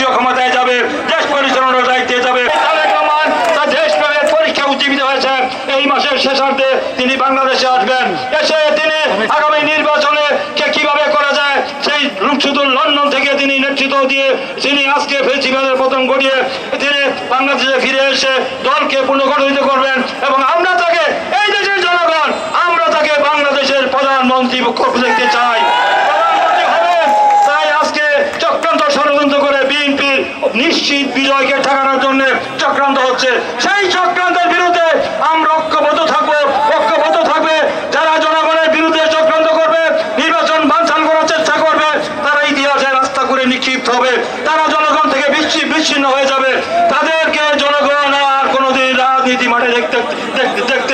রাষ্ট্রীয় ক্ষমতায় যাবে, দেশ পরিচালনার দায়িত্বে যাবে। পরীক্ষা এই মাসের শেষার্ধে তিনি বাংলাদেশে আসবেন। এসে তিনি আগামী নির্বাচনে কে কীভাবে করা যায়, সেই শুধু লন্ডন থেকে তিনি নেতৃত্ব দিয়ে তিনি আজকে ফেস্টিভ্যালের পতন ঘটিয়ে তিনি বাংলাদেশে ফিরে এসে দলকে পুনর্গঠিত করবেন এবং আমরা তাকে, এই দেশের জনগণ, আমরা তাকে বাংলাদেশের প্রধানমন্ত্রী দেখতে চাই। নিশ্চিত বিজয়কে ঠেকানোর জন্য চক্রান্ত হচ্ছে। সেই চক্রান্তের বিরুদ্ধে আমরা ঐক্যবদ্ধ থাকব। ঐক্যবদ্ধ থাকবে যারা জনগণের বিরুদ্ধে চক্রান্ত করবে, নির্বাচন বাঞ্ছান করার চেষ্টা করবে, তারা ইতিহাসে রাস্তা করে নিক্ষিপ্ত হবে। তারা জনগণ থেকে বিচ্ছিন্ন হয়ে যাবে। তাদেরকে জনগণ আর কোনোদিন রাজনীতি মাঠে দেখতে দেখতে